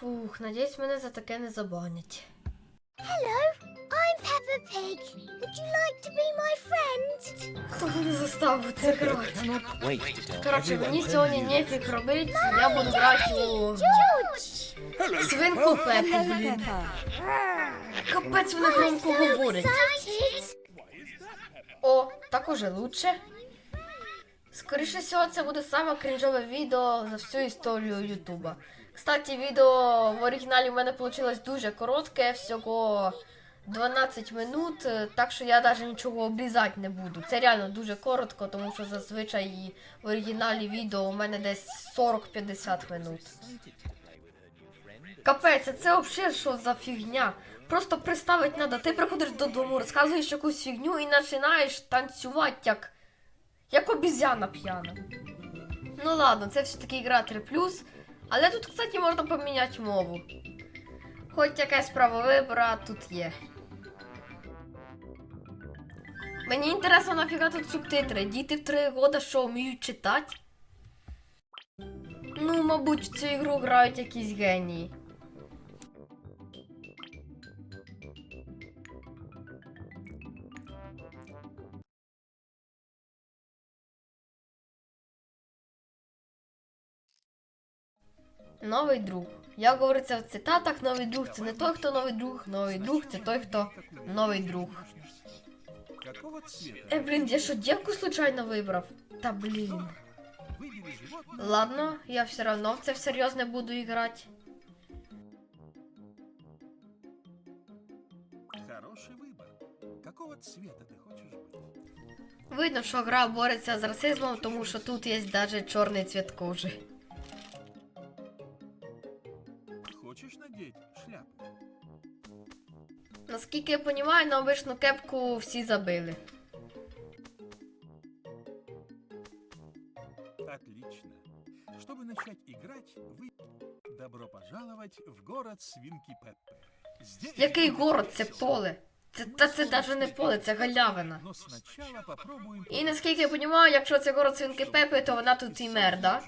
Фух, надіюсь, мене за таке не забанять. Hello, I'm Peppa Pig. Would you like to be my friend? Хто мене заставив це грати? Коротше, мені сьогодні you нефіг робити, я буду грати у George! свинку Пепу, блін. Капець вони громко. Excited! О, так уже лучше. Скоріше всього, це буде саме крінжове відео за всю історію Ютуба. Кстати, відео в оригіналі в мене вийшло дуже коротке, всього 12 минут, е, так що я навіть нічого обрізати не буду. Це реально дуже коротко, тому що зазвичай в оригіналі відео у мене десь 40-50 минут. Капець, це взагалі що за фігня? Просто представити треба. Ти приходиш додому, розказуєш якусь фігню і починаєш танцювати як. як обізяна п'яна. Ну ладно, це все-таки гра 3 але тут, кстати, можна поміняти мову. Хоч якась право вибора тут є. Мені інтересно, нафіга тут субтитри. Діти в 3 роки що вміють читати? Ну, мабуть, в цю ігру грають якісь генії. Новий друг. Як говориться в цитатах, новий друг це не той, хто новий друг, новий друг це той, хто новий друг. Какого цвета? Е, блін, я що, дівку случайно вибрав? Та блін. Выбери животное. Ладно, я все равно в це всерйоз не буду іграти. Хороший выбор. Какого цвета ты хочешь быть? Видно, що гра бореться з расизмом, тому що тут є навіть чорний цвіт кожи. Хочешь надеть шляпу? Наскільки я розумію, на обичну кепку всі забили. Отлично. Чтобы начать играть, вы... Добро пожаловать в город свинки Пеппы. Здесь... Який город це поле? Це, та це навіть не поле, це галявина. Но сначала попробуем... І наскільки я розумію, якщо це город свинки Пепи, то вона тут і мер, да?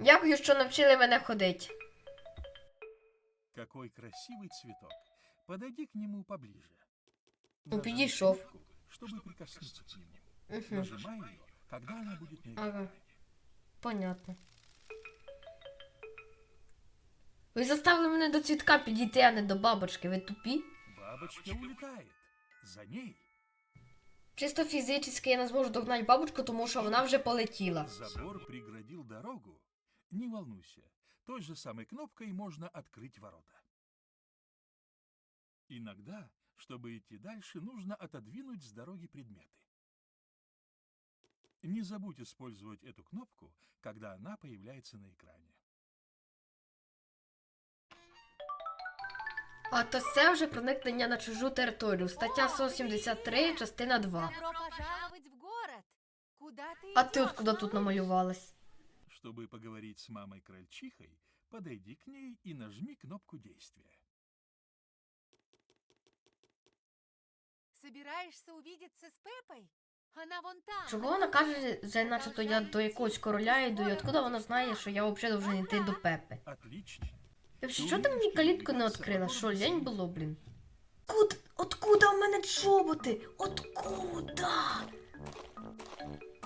Дякую, що навчили мене ходити. Какой красивый цветок. Подойди к нему поближе. Ну, Нажми подошел. кнопку, Чтобы прикоснуться к нему. Угу. Нажимай ее, когда она будет на Ага. экране. Понятно. Ви заставили мене до цвітка підійти, а не до бабочки. Ви тупі? Бабочка улетает. За ней Чисто фізично я не зможу догнати бабочку, тому що вона вже полетіла. забор преградил дорогу. Не волнуйся, Той же самой кнопкой можно открыть ворота. Иногда, чтобы идти дальше, нужно отодвинуть с дороги предметы. Не забудь использовать эту кнопку, когда она появляется на экране. А то це вже проникнення на чужу територію. Стаття 173, частина 2. Добро пожаловать в город! Куда ты А ти идёшь, откуда тут намалювалась? Чтобы поговорить с мамой-крольчихой, подойди к ней и нажми кнопку действия. Собираешься увидеться с Пеппой? Она вон там. Чого вона каже, що начебто я до якогось короля йду, і откуда вона знає, що я взагалі должен йти до Пепи? Отлично. Взагалі, що ти мені калітку не відкрила? Що, лень було, блін? Куд... Откуда у мене чоботи? Откуда?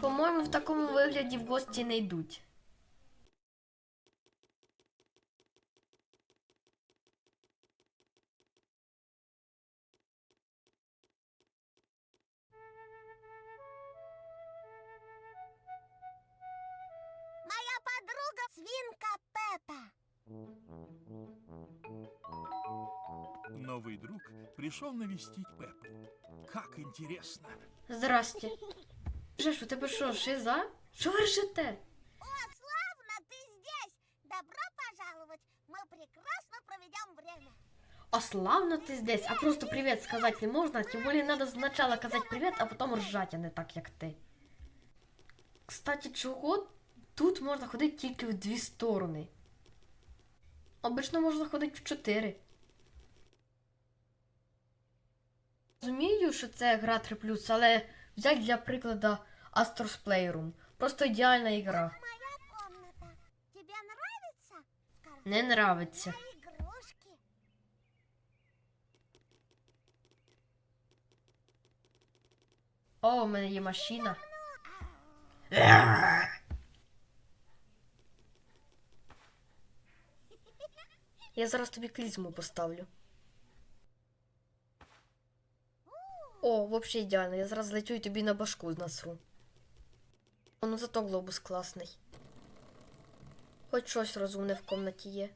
По-моєму, в такому вигляді в гості не йдуть. подруга свинка Пеппа. Новый друг пришел навестить Пеппу. Как интересно. Здрасте. Жеш, у тебе що, шиза? Що ви ржете? О, славно, ты здесь! Добро пожаловать! Мы прекрасно проведем время. А славно ти здесь, а просто привіт сказати не можна, тим більше треба спочатку казати привіт, а потім ржать, а не так, як ти. Кстати, чого тут можна ходити тільки в дві сторони? Обично можна ходити в чотири. Розумію, що це гра 3 але взять для прикладу Astros Playroom. Просто ідеальна ігра. Моя комната. Тебе нравится? Не нравиться. О, у мене є машина. Я зараз тобі клізму поставлю. О, вообще ідеально. Я зараз летю і тобі на башку насру. О, ну зато глобус класний. Хоч щось розумне в комнаті є.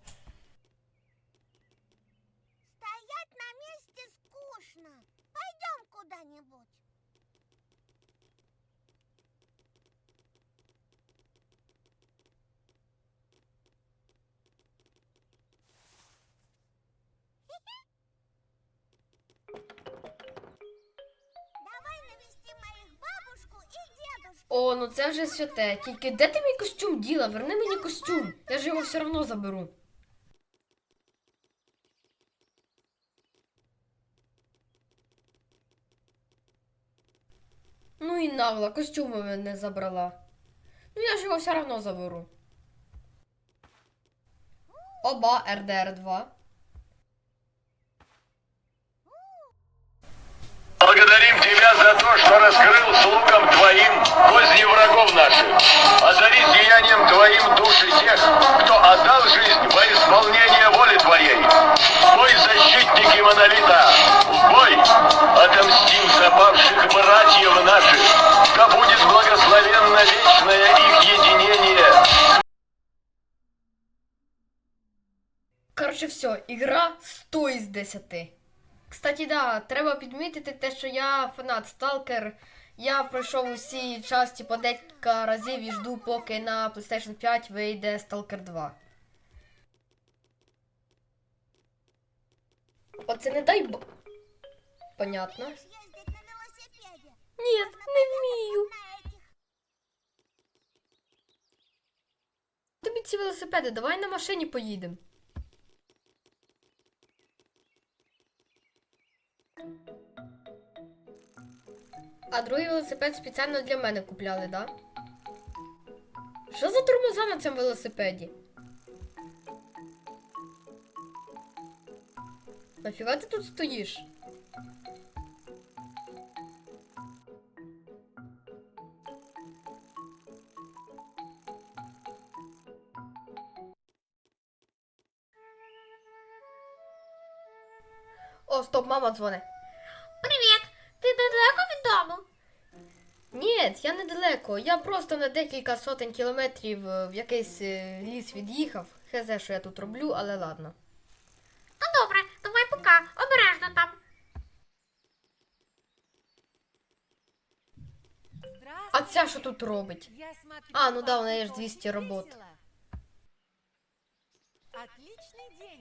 О, ну це вже святе. Тільки де ти мій костюм діла? Верни мені костюм. Я ж його все одно заберу. Ну і нагло, костюми мене забрала. Ну я ж його все одно заберу. Оба РДР 2. Благодарим тебя за то, что раскрыл слугам твоим козни врагов наших. Одари сиянием твоим души тех, кто отдал жизнь во исполнение воли твоей. Бой, защитники монолита, в бой! Отомстим за павших братьев наших. Да будет благословенно вечное их единение. Коротше, все, ігра 100 із 10. Кстати, да, треба підмітити те, що я фанат Stalker. Я пройшов усі часті по декілька разів і жду, поки на PlayStation 5 вийде Stalker 2. Оце не дай бо. Понятно. Ні, не вмію. Тобі ці велосипеди, давай на машині поїдемо. А другий велосипед спеціально для мене купляли, да? Що за тормоза на цьому велосипеді? Нафіга ти тут стоїш? О, стоп, мама дзвони. Привіт! Ти недалеко дому? Ні, я недалеко. Я просто на декілька сотень кілометрів е, в якийсь е, ліс від'їхав. Хезе, що я тут роблю, але ладно. Ну добре, давай пока. Обережно там. А ця що тут робить? А, ну да, у неї ж 200 очень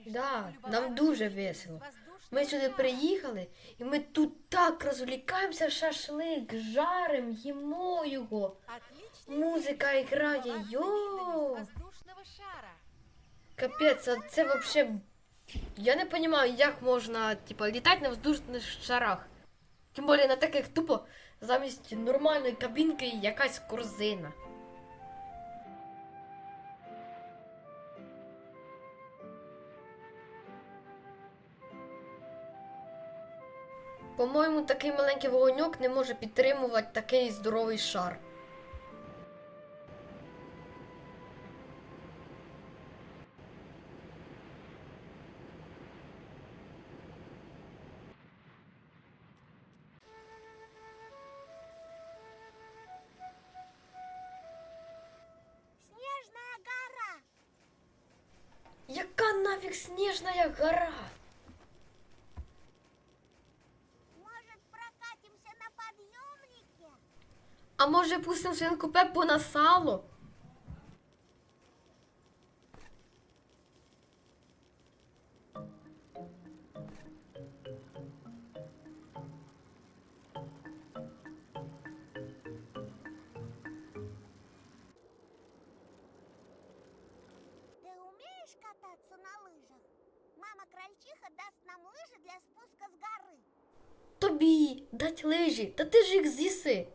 Да, чтобы нам полюбоваться дуже видом с весело. воздушного Ми сюди шара. приїхали, і ми тут так розвлікаємося, шашлик, жарим, їмо його. Отличный Музика день, чтобы грає, полюбоваться йоу. видом с воздушного шара. Капець, а це вообще. Я не розумію, як можна, типа, літати на воздушних шарах. Тим більше на таких тупо замість нормальної кабінки якась корзина. По-моєму, такий маленький вогоньок не може підтримувати такий здоровий шар. Яка нафіг сніжна гора? Может, прокатимся на подъемнике? А може пустимо свинку Пеппу на сало? Ты умеешь кататься на лыжах? Мама крольчиха даст нам лыжи для спуска с горы. Тобі дать лижі, та ти ж їх з'їси.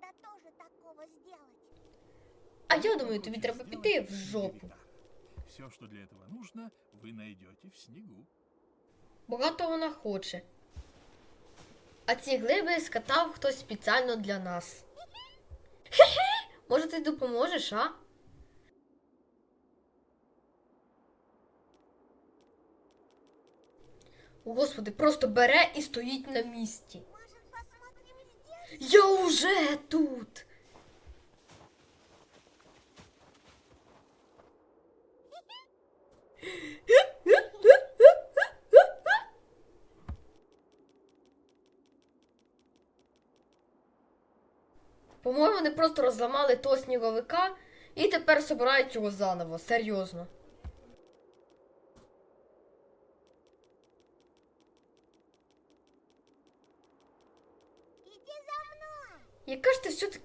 Надо тоже такого сделать. А я думаю, тобі треба піти в жопу. Все, что для этого нужно, вы найдете в снегу. Багато вона хоче. А ці глиби скатав хтось спеціально для нас. Хе-хе! Може, ти допоможеш, а? О, Господи, просто бере і стоїть на місці. Я уже тут. По-моєму, вони просто розламали того сніговика і тепер собирають його заново. Серйозно. Иди за мной. Яка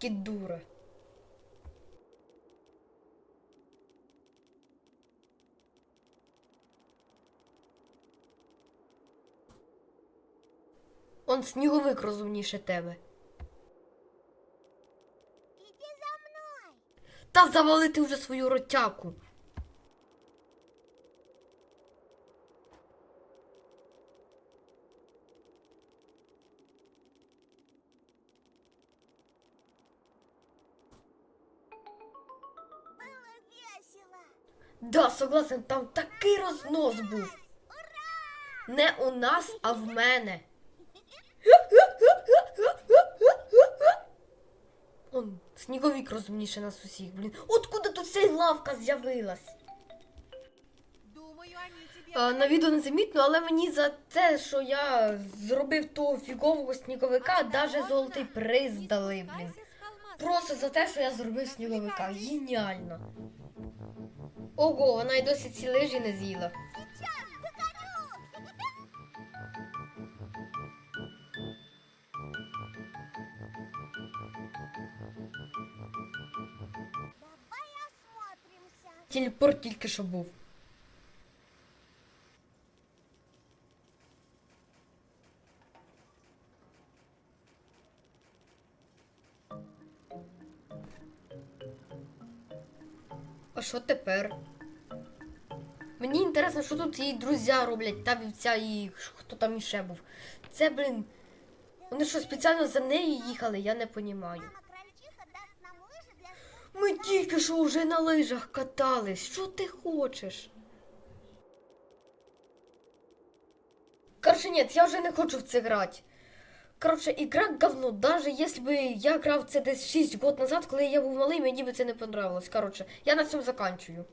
все-таки дура? Он сніговик розумніше тебе. Іди за мною. Та завали ти вже свою ротяку. Да, согласен, там такий рознос був. Не у нас, а в мене. Он, сніговік розумніше нас усіх, блін. Откуда тут ця лавка з'явилась? А, на відео не замітно, але мені за те, що я зробив того фігового сніговика, даже золотий приз дали, блін. Просто за те, що я зробив сніговика. Геніально. Ого, вона й досі ці лижі не з'їла. Телепорт тільки що був. Що тепер? Мені інтересно, що тут її друзі роблять, та вівця і хто там іще був. Це, блін. Вони що, спеціально за нею їхали, я не понімаю. Ми тільки що вже на лижах катались. Що ти хочеш? Короче, нет, я вже не хочу в це грати. Короче, игра говно. Даже если бы я грав це десь 6 год назад, коли я був малий, мені б це не понравилось. Короче, я на цьому заканчую.